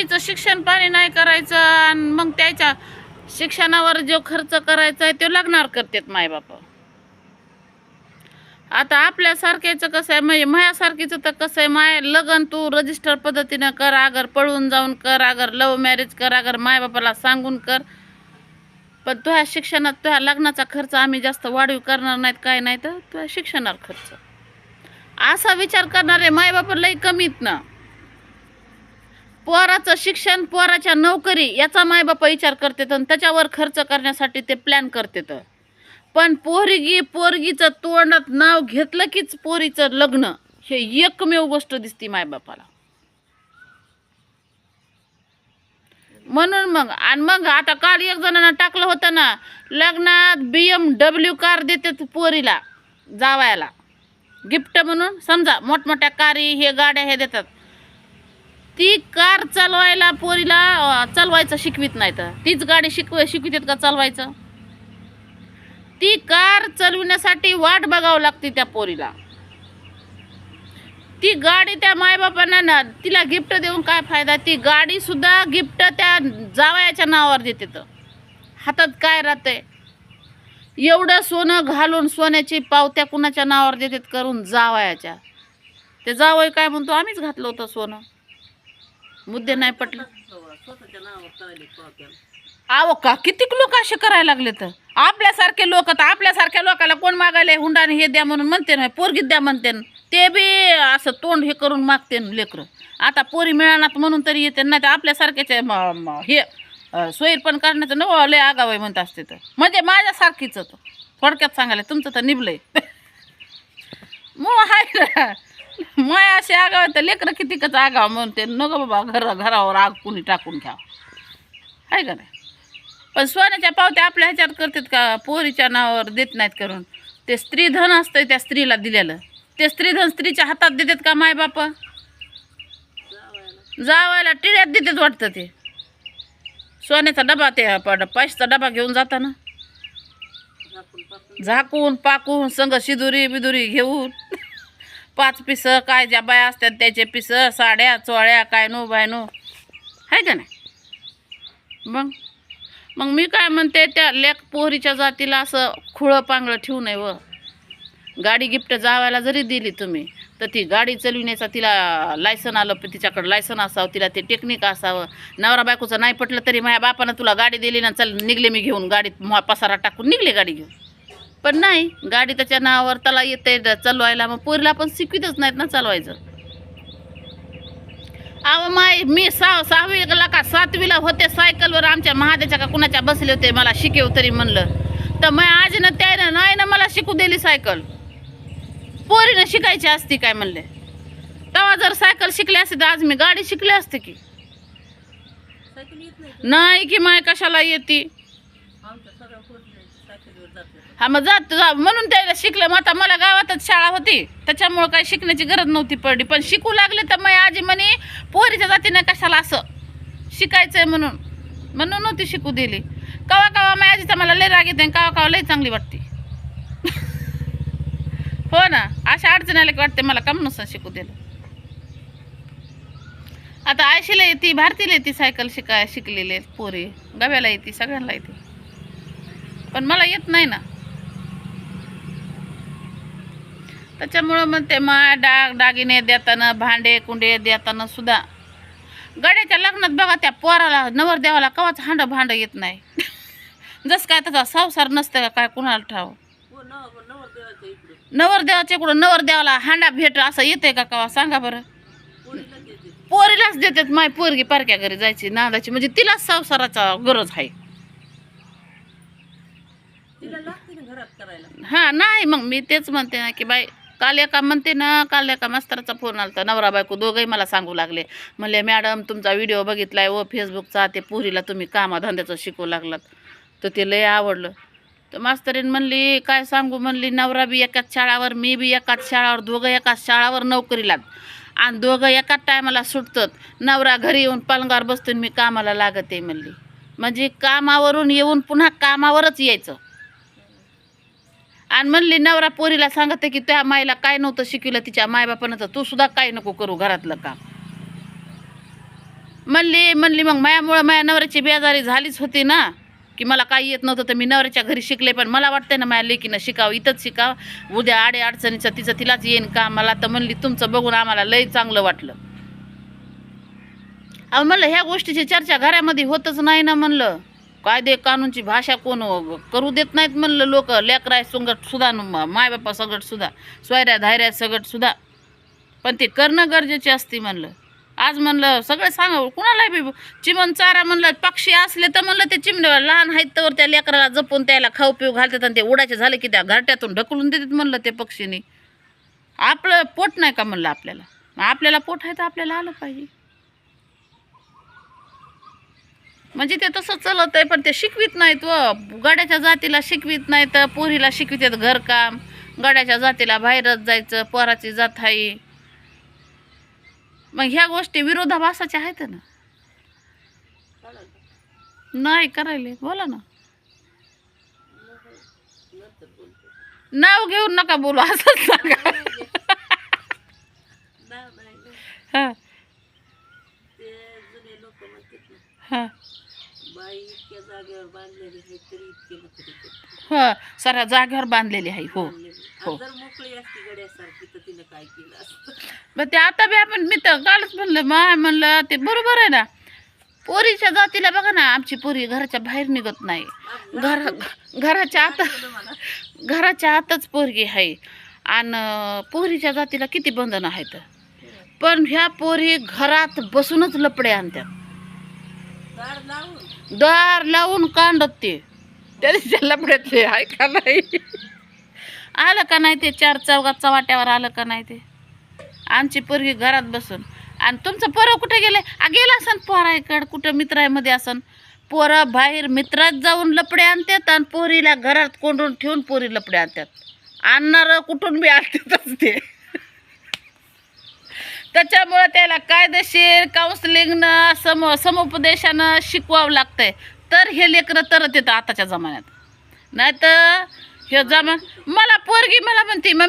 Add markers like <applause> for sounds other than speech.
मुलीचं शिक्षण पाणी नाही करायचं आणि मग त्याच्या शिक्षणावर जो खर्च करायचा आहे तो लग्नावर करतात मायबाप. आता आपल्यासारख्याचं कसं आहे म्हणजे माझ्यासारखीचं तर कसं आहे माय लग्न तू रजिस्टर पद्धतीनं कर अगर पळून जाऊन कर अगर लव मॅरेज कर अगर मायबापाला सांगून कर. पण तुझ्या शिक्षणात तुझ्या लग्नाचा खर्च आम्ही जास्त वाढीव करणार नाहीत काय नाही तर तुझ्या शिक्षणावर खर्च. असा विचार करणारे मायबाप लई कमीत ना. पोराचं शिक्षण पोराच्या नोकरी याचा मायबाप विचार करतात आणि त्याच्यावर खर्च करण्यासाठी ते प्लॅन करतात पण पोरगी पोरगीचं तोंडात नाव घेतलं कीच पोरीचं लग्न? हे एकमेव गोष्ट दिसती मायबापाला. म्हणून मग आणि मग आता काल एक जणांना टाकलं होतं ना लग्नात बी एम डब्ल्यू कार देतात पोरीला जावायला. गिफ्ट म्हणून समजा मोठमोठ्या कारी हे गाड्या हे देतात. ती कार चालवायला पोरीला चालवायचं शिकवित नाही तर. तीच गाडी शिकव शिकवित का चालवायचं? ती कार चालविण्यासाठी वाट बघावं लागते त्या पोरीला. ती गाडी त्या मायबापांना ना तिला गिफ्ट देऊन काय फायदा? ती गाडीसुद्धा गिफ्ट त्या जावयाच्या नावावर देते तर. हातात काय राहते एवढं सोनं घालून सोन्याची पावत्या कुणाच्या नावावर देतात करून जावयाच्या? ते जावय काय म्हणतो आम्हीच घातलं होतं सोनं. मुद्दे नाही पटले. आहो का? कितीक लोक असे करायला लागले तर? आपल्यासारखे लोक तर आपल्यासारख्या लोकाला कोण मागायला? हुंडाने हे द्या म्हणून म्हणते ना पोरगीत द्या म्हणते ते बी असं तोंड हे करून मागते लेकरं. आता पोरी मिळणार म्हणून तरी येते नाही तर आपल्यासारख्याचे हे सोयीर पण करण्याचं न लय आगावाय म्हणत असते तर. म्हणजे माझ्यासारखीच तर. थोडक्यात सांगायला तुमचं तर निभलंय. <laughs> मग हाय ना. माय असे आगाव तर लेकरं कितीकच आगाव ते नको बाबा घर घरावर आग कुणी टाकून घ्यावं. आहे का नाही? पण सोन्याच्या पावत्या आपल्या ह्याच्यात करतात का? पोरीच्या नावावर देत नाहीत करून. ते स्त्रीधन असतं त्या स्त्रीला दिलेलं. ते स्त्रीधन स्त्रीच्या हातात देतात का मायबाप जावायला टिळ्यात देतात वाटतं ते. सोन्याचा डबा ते प- पैशाचा डबा घेऊन जाताना. झाकून पाकून संग शिदुरी बिदुरी घेऊन पाच पिसं काय ज्या बाया असतात त्याचे पिसं साड्या चोळ्या काय नो बाय नो. आहे का नाही? मग? मग मी काय म्हणते त्या लेख पोहरीच्या जातीला असं खुळं पांगळं ठेवू नये व. गाडी गिफ्ट जावायला जरी दिली तुम्ही तर ती गाडी चालविण्याचा तिला लायसन आलं तिच्याकडं लायसन असावं तिला ते टेक्निक असावं. नवरा बायकोचं नाही पटलं तरी माझ्या बापानं तुला गाडी दिली ना चल निघले मी घेऊन. गाडीत म- पसारा टाकून निघले गाडी घेऊन. पण नाही गाडी त्याच्या नावावर त्याला येते चालवायला. मग पोरीला पण शिकवितच नाहीत ना चालवायचं. अहो माय मी सहा सहावीला का सातवीला होते सायकलवर. आमच्या महादेच्या का कुणाच्या बसले होते मला शिकेव तरी म्हणलं. तर मग आजीनं त्यानं नाही ना मला शिकू दिली सायकल. पोरीनं शिकायची असती काय म्हणले? तेव्हा जर सायकल शिकली असते तर आज मी गाडी शिकली असते की? नाही की? माय कशाला येते? हा मग जात जा. म्हणून त्याला शिकलं. मग आता मला गावातच शाळा होती. त्याच्यामुळं काही शिकण्याची गरज नव्हती पडली. पण शिकू लागले तर मग आजी म्हणे पोरीच्या जातीनं कशाला असं शिकायचंय म्हणून? म्हणून नव्हती शिकू दिली. कवा कवा माझ्या आजीचा मला लय राग येते कवा कवा लय चांगली वाटते. <laughs> हो ना? अशा अडचणी आल्या की वाटते मला कम शिकू दिलं. आता आयशीला येते भारतीला येते सायकल शिकाय शिकलेले पोरी. गव्याला येते सगळ्यांना येते. पण मला येत नाही ना. त्याच्यामुळं म्हणते मा डाग दागिने देताना भांडे कुंडे देताना सुद्धा. गड्याच्या लग्नात बघा त्या पोराला नवरदेवाला कवाच हांड भांड येत नाही. जसं काय त्याचा संसार नसतं का काय कुणाला ठाव? नवरदेवाच्या नवर नवरदेवाला हांडा भेट असं येते का कवा? सांगा बरं. पोरीलाच देतात माय पोरगी पारक्या घरी जायची नांदाची म्हणजे तिलाच संसाराचा गरज आहे. हां नाही मग मी तेच म्हणते ना की बाई काल एका म्हणते ना काल एका मास्तराचा फोन आला नवरा बायको दोघंही मला सांगू लागले. म्हणले मॅडम तुमचा व्हिडिओ बघितला आहे व फेसबुकचा ते पुरीला तुम्ही कामाधंद्याचं शिकू लागलात. तर ते लय आवडलं. तर मास्तरीन म्हणली काय सांगू? म्हणली नवरा बी एकाच शाळावर मी बी एकाच शाळावर दोघं एकाच शाळावर नोकरीला आणि दोघं एकाच टायमाला सुटतात. नवरा घरी येऊन पलंगावर बसतून मी कामाला लागत आहे म्हणली. म्हणजे कामावरून येऊन पुन्हा कामावरच यायचं. आणि म्हणली नवरा पोरीला सांगते की त्या माईला काय नव्हतं शिकविलं तिच्या मायबापानं तर तू सुद्धा काय नको करू घरातलं काम. म्हणली म्हणली मग मायामुळं माया नवऱ्याची बेजारी झालीच होती ना की मला काही येत नव्हतं तर मी नवऱ्याच्या घरी शिकले पण मला वाटतंय ना माझ्या लेकीनं शिकावं इथंच शिकावं. उद्या आडे अडचणीचं तिचं तिलाच येईन का मला. तर म्हणली तुमचं बघून आम्हाला लय चांगलं वाटलं. अहो म्हणलं ह्या गोष्टीची चर्चा घरामध्ये होतच नाही ना म्हणलं. कायदे कानूनची भाषा कोण करू देत नाहीत म्हणलं लोक. लेकराय सुंगट सुद्धा मायबापा सगट सुद्धा सोयऱ्या धायऱ्या सगट सुद्धा पण ते करणं गरजेचे असते म्हणलं. आज म्हणलं सगळं सांगा कुणाला बी चिमण चारा म्हणलं पक्षी असले तर म्हणलं ते चिमण्या लहान आहेत तर त्या लेकराला जपून त्याला खाऊ पिऊ घालतात आणि ते उडायचे झाले की त्या घरट्यातून ढकलून देतात म्हणलं ते पक्षीने. आपलं पोट नाही का म्हणलं आपल्याला? आपल्याला पोट आहे तर आपल्याला आलं पाहिजे. म्हणजे ते तसं चालत आहे पण ते शिकवित नाहीत व. गड्याच्या जातीला शिकवित नाहीत पोरीला शिकवितात घरकाम. गड्याच्या जातीला बाहेरच जायचं पोराची जात आहे मग ह्या गोष्टी विरोधाभासाच्या आहेत ना? नाही करायले. बोला ना. नाव घेऊन नका बोलू असंच सांगा. हा. लोक म्हणतात ना हा. बाई इतक्या जागेवर बांधलेली आहे तरी इतके नखरे करते. हा साऱ्या जागेवर बांधलेली आहे हो. हो. जर मोकळी असती गड्यासारखी तर तिने काय केलं असतं? मग ते आता बी आपण मी तर कालच म्हणलं माय म्हणलं ते बरोबर आहे ना. पोरीच्या जातीला बघा ना आमची पोरी घराच्या बाहेर निघत नाही. घर <laughs> घराच्या आत घराच्या आतच पोरगी आहे. आणि पोरीच्या जातीला किती बंधनं आहेत. पण ह्या पोरी घरात बसूनच लपडे आणतात. दार लावून कांडत ते. त्या लपड्यातले आहे का नाही? आलं का नाही ते? चार चौघात चवाट्यावर आलं का नाही ते? आमची पोरगी घरात बसून. आणि तुमचं पोरं कुठे गेले? आ गेला असन पोराकडं कुठं मित्रामध्ये असन. पोरं बाहेर मित्रात जाऊन लपडे आणतात आणि पोरीला घरात कोंडून ठेवून पोरी लपडे आणतात. आणणारं कुठून बी आणतातच ते. त्याच्यामुळं त्याला कायदेशीर काउन्सिलिंगनं सम समुपदेशानं शिकवावं लागतंय. तर हे लेकरं तर येतं आताच्या जमान्यात. नाही तर हे जमा मला पोरगी मला म्हणते मम्मी